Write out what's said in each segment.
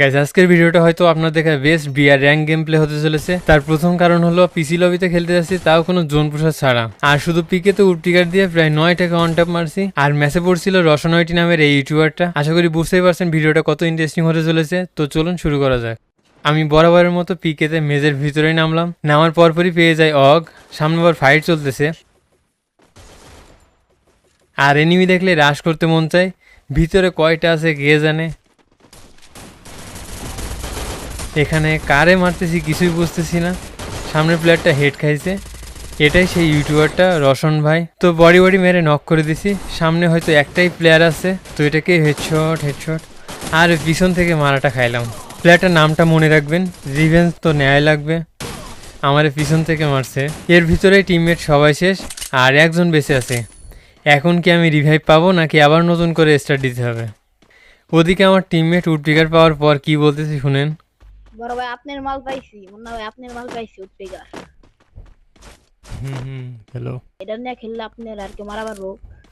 Guys আজকের ভিডিওটা হয়তো আপনার দেখা best BR rank game play হতে চলেছে। তার প্রথম কারণ হলো পিসি লবিতে খেলতে যাচ্ছি, তাও কোনো জোন প্রসাদ ছাড়া। আর শুধু পিকে তো উডটিকার দিয়ে প্রায় নয় টাকা অন ট্যাপ মারছি। আর ম্যাচে পড়ছিল রসনয়টি নামের এই ইউটিউবারটা আশা করি বুঝতেই পারছেন ভিডিওটা কত ইন্টারেস্টিং হতে চলেছে। তো চলুন শুরু করা যাক। আমি বরাবরের মতো পিকেতে মেজের ভিতরেই নামলাম। নামার পরপরই পেয়ে যাই অগ। সামনে আবার ফাইট চলতেছে। আর এনিমি দেখলে রাশ করতে মন চায়। ভিতরে কয়টা আছে কে জানে। এখানে কারে মারতেছি কিছুই বুঝতেছি না। সামনের প্লেয়ারটা হেড খাইছে। এটাই সেই ইউটিউবারটা রশন ভাই। তো বডি বডি মেরে নক করে দিছি। সামনে হয়তো একটাই প্লেয়ার আছে। তো এটাকে হেডশট হেডশট আর পিছন থেকে মারাটা খাইলাম। প্লেয়ারটার নামটা মনে রাখবেন। রিভেন্স তো ন্যায় লাগবে। আমার পিছন থেকে মারছে। এর ভিতরে টিমমেট সবাই শেষ। আর একজন বেঁচে আছে। এখন কি আমি রিভাইভ পাবো, নাকি আবার নতুন করে স্টার্ট দিতে হবে? ওদিকে আমার টিমমেট উডপিকার পাওয়ার পর কি বলতেছি শুনেন। বড় ভাই আপনার মাল পাইছি মুন্না ভাই আপনার মাল পাইছি হুম হুম হ্যালো এটা নিয়ে খেললে আপনার আর কি মারা পারব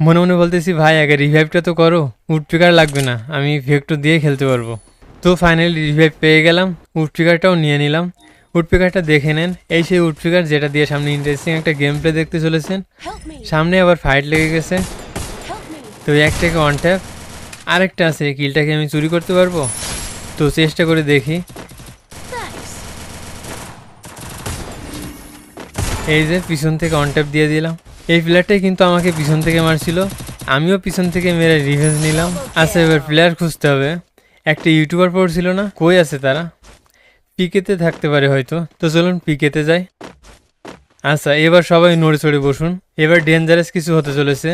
মনে মনে বলতেছি ভাই আগে রিভাইভটা তো করো উডপিকার লাগবে না আমি ভেক্টর দিয়ে খেলতে পারব। তো ফাইনালি রিভাইভ পেয়ে গেলাম উডপিকারটাও নিয়ে নিলাম। উডপিকারটা দেখে নেন এই সেই উডপিকার যেটা দিয়ে সামনে ইন্টারেস্টিং একটা গেম প্লে দেখতে চলেছেন। সামনে আবার ফাইট লেগে গেছে। তো একটাকে অন ট্যাপ আরেকটা আছে কিলটাকে আমি চুরি করতে পারব? তো চেষ্টা করে দেখি। এই যে পিছন থেকে অন ট্যাপ দিয়ে দিলাম। এই প্লেয়ারটাই কিন্তু আমাকে পিছন থেকে মারছিল। আমিও পিছন থেকে মেরে রিভেঞ্জ নিলাম। আচ্ছা এবার প্লেয়ার খুঁজতে হবে। একটা ইউটিউবার পড়ছিল না? কই আছে তারা? পিকেতে থাকতে পারে হয়তো। তো চলুন পিকেতে যাই। আচ্ছা এবার সবাই নড়ে চড়ে বসুন। এবার ডেঞ্জারাস কিছু হতে চলেছে।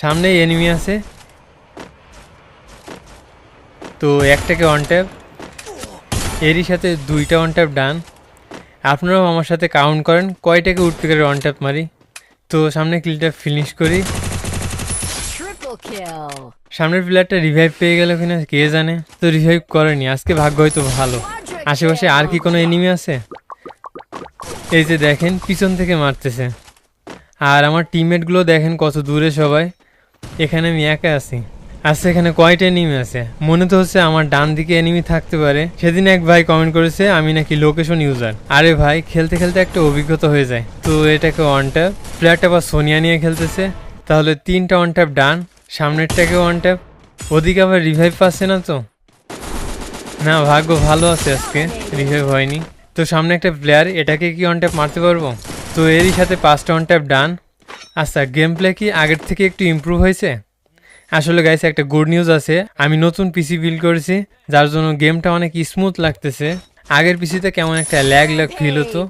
সামনেই এনিমি আছে। তো একটাকে অন ট্যাপ এরই সাথে দুইটা অন ট্যাপ ডান আপনারাও আমার সাথে কাউন্ট করেন। কয়টাকে উঠপিকারের অন ট্যাপ মারি? তো সামনে কিলটা ফিনিশ করি। সামনের প্লেয়ারটা রিভাইভ পেয়ে গেল কিনা কে জানে? তো রিভাইভ করেনি আজকে ভাগ্য হয়তো ভালো। আশেপাশে আর কি কোনো এনিমি আছে? এই যে দেখেন পিছন থেকে মারতেছে। আর আমার টিমমেটগুলো দেখেন কত দূরে সবাই। এখানে আমি একা আছি। আচ্ছা এখানে কয়টা এনিমি আছে? মনে তো হচ্ছে আমার ডান দিকে এনিমি থাকতে পারে। সেদিন এক ভাই কমেন্ট করেছে, আমি নাকি লোকেশন ইউজার আরে ভাই, খেলতে খেলতে একটা অভিজ্ঞতা হয়ে যায়। তো এটাকে ওয়ান ট্যাপ প্লেয়ারটা আবার সোনিয়া নিয়ে খেলতেছে। তাহলে তিনটা ওয়ান ট্যাপ ডান সামনেরটাকে ওয়ান ট্যাপ ওদিকে আবার রিভাইভ পাচ্ছে না তো? না, ভাগ্য ভালো আছে আজকে রিভাইভ হয়নি। তো সামনে একটা প্লেয়ার এটাকে কি অন ট্যাপ মারতে পারব? তো এরই সাথে পাঁচটা অন ট্যাপ ডান। আচ্ছা গেম প্লে কি আগের থেকে একটু ইমপ্রুভ হয়েছে? আসলে গাইস একটা গুড নিউজ আছে। আমি নতুন পিসি বিল্ড করেছি, যার জন্য গেমটা অনেক স্মুথ লাগতেছে। আগের পিসিতে কেমন একটা ল্যাগ ল্যাগ ফিল হতো।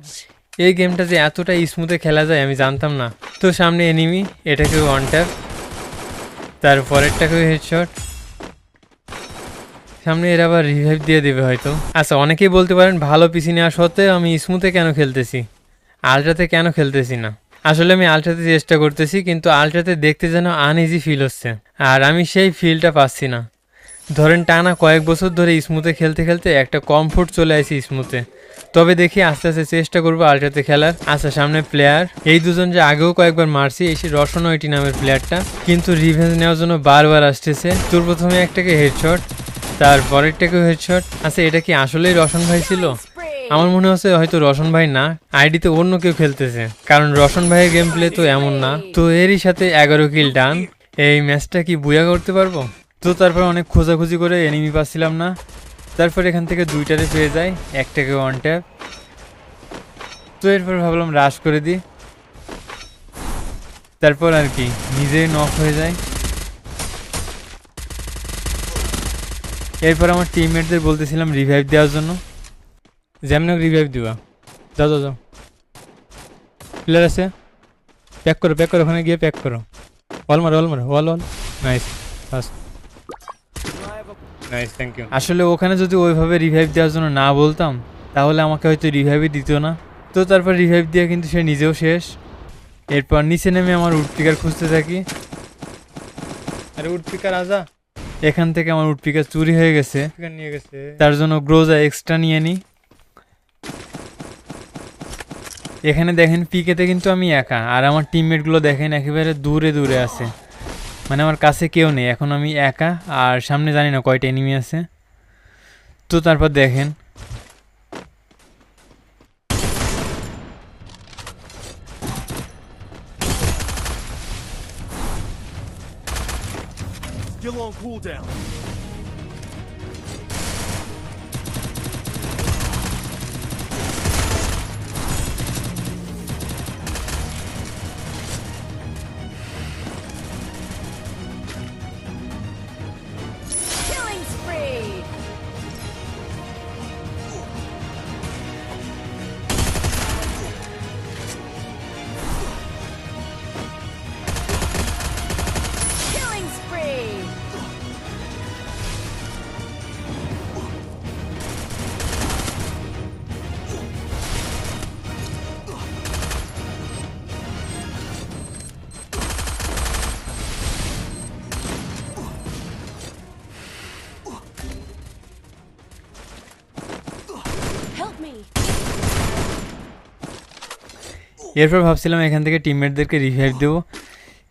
এই গেমটা যে এতটা স্মুথে খেলা যায়, আমি জানতাম না। তো সামনে এনিমি এটাকে ওয়ান ট্যাপ তার পরেরটাকেও হেডশট সামনে এর আবার রিভাইভ দিয়ে দেবে হয়তো। আচ্ছা অনেকেই বলতে পারেন, ভালো পিসি নেওয়া সত্ত্বেও আমি স্মুথে কেন খেলতেছি? আলট্রাতে কেন খেলতেছি না? আসলে আমি আলট্রাতে চেষ্টা করতেছি, কিন্তু আলট্রাতে দেখতে যেন আনইজি ফিল হচ্ছে। আর আমি সেই ফিলটা পাচ্ছি না। ধরেন টানা কয়েক বছর ধরে স্মুথে খেলতে খেলতে একটা কমফোর্ট চলে আসি স্মুথে তবে দেখি আস্তে আস্তে চেষ্টা করব আলট্রাতে খেলার। আচ্ছা সামনে প্লেয়ার এই দুজন যে আগেও কয়েকবার মারছি, এই সে রসনয়টি নামের প্লেয়ারটা কিন্তু রিভেঞ্জ নেওয়ার জন্য বারবার আসতেছে। তোর প্রথমে একটাকে হেডশট তার পরেরটাকেও হেডশট আচ্ছা এটা কি আসলেই রসন ভাই ছিল? আমার মনে হচ্ছে হয়তো রসন ভাই না, আইডিতে অন্য কেউ খেলতেছে। কারণ রসন ভাইয়ের গেম প্লে তো এমন না। তো এরই সাথে এগারো কিল ডান এই ম্যাচটা কি বুয়া করতে পারব? তো তারপর অনেক খোঁজাখুঁজি করে এনিমি পাচ্ছিলাম না। তারপর এখান থেকে দুইটারে পেয়ে যাই, একটাকে ওয়ান ট্যাপ তো এরপর ভাবলাম রাশ করে দিই। তারপর আর কি, নিজেই নক হয়ে যায়। এরপর আমার টিমমেটদের বলতেছিলাম রিভাইভ দেওয়ার জন্য। যেমন রিভাইভ দিবা যাও যাও যাও প্লেয়ার আছে প্যাক করো প্যাক করো ওখানে গিয়ে প্যাক করো অল মারো অল মারো all all nice fast nice thank you আসলে ওখানে যদি ওইভাবে রিভাইভ দেওয়ার জন্য না বলতাম তাহলে আমাকে হয়তো রিভাইভই দিত না। তো তারপর রিভাইভ দিয়ে কিন্তু সে নিজেও শেষ। এরপর নিচে নেমে আমার উডপিকার খুঁজতে থাকি। আরে উডপিকার আজা। এখান থেকে আমার উডপিকার চুরি হয়ে গেছে। নিয়ে গেছে। তার জন্য গ্রোজা এক্সট্রা নিয়ে নিই এখানে দেখেন পিকেতে কিন্তু আমি একা, আর আমার টিমমেটগুলো দেখেন একেবারে দূরে দূরে আছে। মানে আমার কাছে কেউ নেই, এখন আমি একা, আর সামনে জানি না কয়টা এনিমি আছে। তো তারপর দেখেন। Still on cooldown. এরপর ভাবছিলাম এখান থেকে টিমমেটদেরকে রিভাইভ দেবো।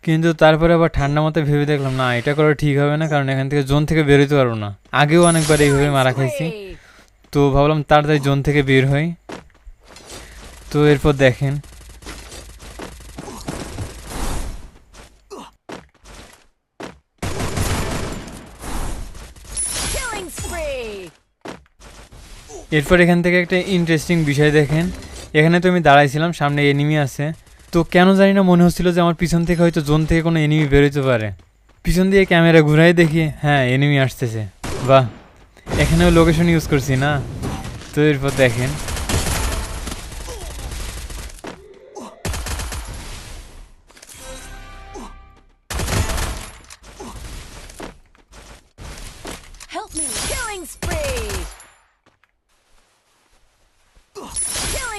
কিন্তু তারপরে আবার ঠান্ডা মতো ভেবে দেখলাম না এটা করা ঠিক হবে না কারণ এখান থেকে জোন থেকে বেরোতে পারব না। আগেও অনেকবার এইভাবে মারা খাইছি। তো ভাবলাম তাড়াতাড়ি জোন থেকে বের হই। তো এরপর দেখেন। এরপর এখান থেকে একটা ইন্টারেস্টিং বিষয় দেখেন। এখানে তো আমি দাঁড়াইছিলাম, সামনে এনিমি আছে। তো কেন জানি না মনে হচ্ছিল যে আমার পিছন থেকে হয়তো জোন থেকে কোনো এনিমি বেরোতে পারে। পিছন দিয়ে ক্যামেরা ঘুরাই দেখি হ্যাঁ এনিমি আসতেছে। বাহ, এখানেও লোকেশন ইউজ করছি না? তো এরপর দেখেন।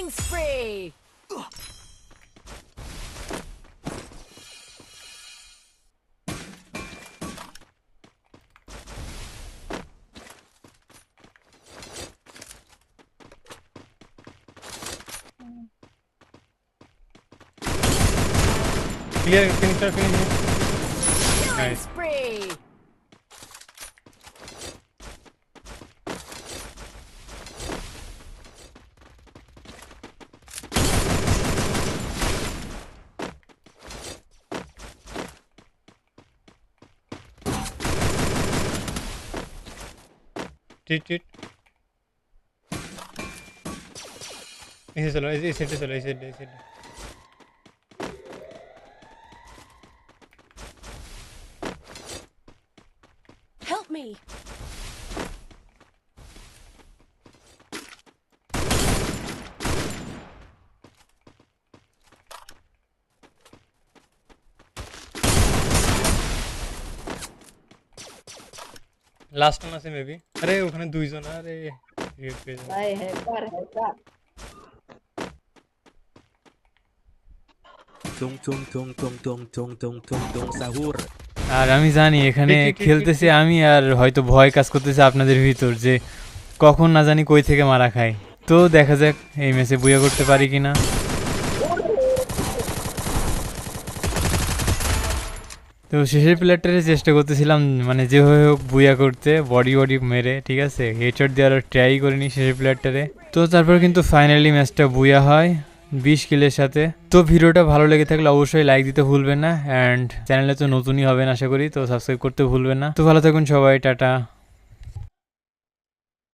killing spree! Clear, finisher, finisher. Nice. Spree. Ese solo, ese, ese solo, ese, ese. Help me. Last one আছে মেবি আরে ওখানে দুইজন আরে। ভাই hacker hacker Tung tung tung tung tung tung tung tung tung sahur. আর আমি জানি এখানে খেলতেছি আমি আর হয়তো ভয় কাজ করতেছে আপনাদের ভিতর যে কখন না জানি কই থেকে মারা খায়। তো দেখা যাক এই ম্যাচে বুয়া করতে পারি কিনা। তো শেষের প্লেয়ারটারে চেষ্টা করতেছিলাম মানে যেভাবে হোক বুয়া করতে বডি বডি মেরে, ঠিক আছে? হেডশট দেওয়ার ট্রাই করিনি শেষের প্লেয়ারটারে। তো তারপর কিন্তু ফাইনালি ম্যাচটা বুয়া হয় বিশ কিলের সাথে। তো ভিডিওটা ভালো লেগে থাকলে অবশ্যই লাইক দিতে ভুলবেন না অ্যান্ড চ্যানেলে তো নতুনই হবেন আশা করি, তো সাবস্ক্রাইব করতে ভুলবেন না। তো ভালো থাকুন সবাই, টাটা।